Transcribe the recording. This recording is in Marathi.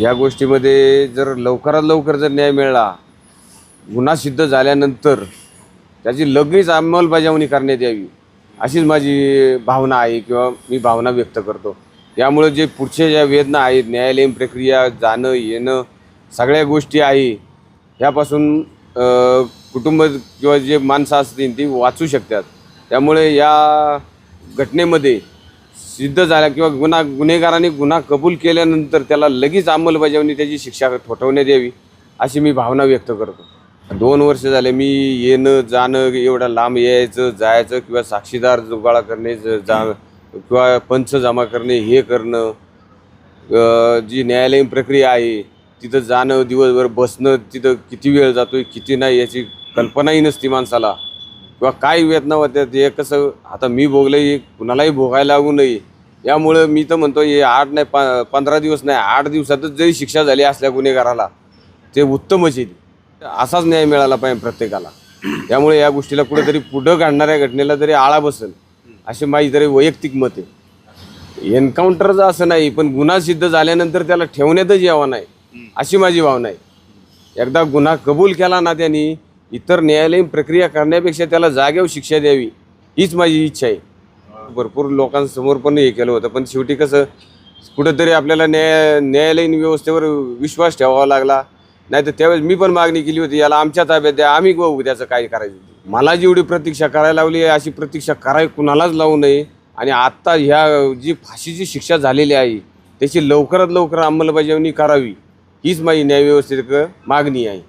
या गोष्टीमध्ये जर लवकरात लवकर जर न्याय मिळाला गुन्हा सिद्ध झाल्यानंतर त्याची लगेच अंमलबजावणी करण्यात यावी अशीच माझी भावना आहे किंवा मी भावना व्यक्त करतो. त्यामुळे जे पुढच्या ज्या वेदना आहेत न्यायालयीन प्रक्रिया जाणं येणं सगळ्या गोष्टी आहे ह्यापासून कुटुंब किंवा जे माणसं असतील ती वाचू शकतात. त्यामुळे या घटनेमध्ये सिद्ध झाल्या किंवा गुन्हा गुन्हेगाराने गुन्हा कबूल केल्यानंतर त्याला लगेच अंमलबजावणी त्याची शिक्षा ठोठवण्यात यावी अशी मी भावना व्यक्त करतो. दोन वर्ष झाले मी येणं जाणं एवढं लांब यायचं जायचं किंवा साक्षीदार जुगाळा करणे ज- जा किंवा पंच जमा करणे हे करणं जी न्यायालयीन प्रक्रिया आहे तिथं जाणं दिवसभर बसणं तिथं किती वेळ जातोय किती नाही याची कल्पनाही नसती माणसाला. किंवा काय वेदना होत्या ते कसं आता मी भोगलं कुणालाही भोगायला लागू नये. यामुळं मी तर म्हणतो हे आठ नाही पा पंधरा दिवस नाही आठ दिवसातच जरी शिक्षा झाली असल्या गुन्हेगाराला ते उत्तमच येईल असाच न्याय मिळाला पाहिजे प्रत्येकाला. त्यामुळे या गोष्टीला कुठेतरी पुढं काढणाऱ्या घटनेला तरी आळा बसेल असे माझी तरी वैयक्तिक मत आहे. एन्काउंटरचं असं नाही पण गुन्हा सिद्ध झाल्यानंतर त्याला ठेवण्यातच यावं नाही अशी माझी भावना आहे. एकदा गुन्हा कबूल केला ना त्यांनी इतर न्यायालयीन प्रक्रिया करण्यापेक्षा त्याला जागेवर शिक्षा द्यावी हीच माझी इच्छा आहे. भरपूर लोकांसमोर पण हे केलं होतं पण शेवटी कसं कुठंतरी आपल्याला न्याय न्यायालयीन व्यवस्थेवर विश्वास ठेवावा लागला. नाही तर त्यावेळेस मी पण मागणी केली होती याला आमच्या ताब्यात द्या आम्ही बघू त्याचं काय करायचं? मला जेवढी प्रतीक्षा करायला लावली आहे अशी प्रतीक्षा करावी कुणालाच लावू नये. आणि आत्ता ह्या जी फाशीची शिक्षा झालेली आहे त्याची लवकरात लवकर अंमलबजावणी करावी हीच माझी न्यायव्यवस्थेक मागणी आहे.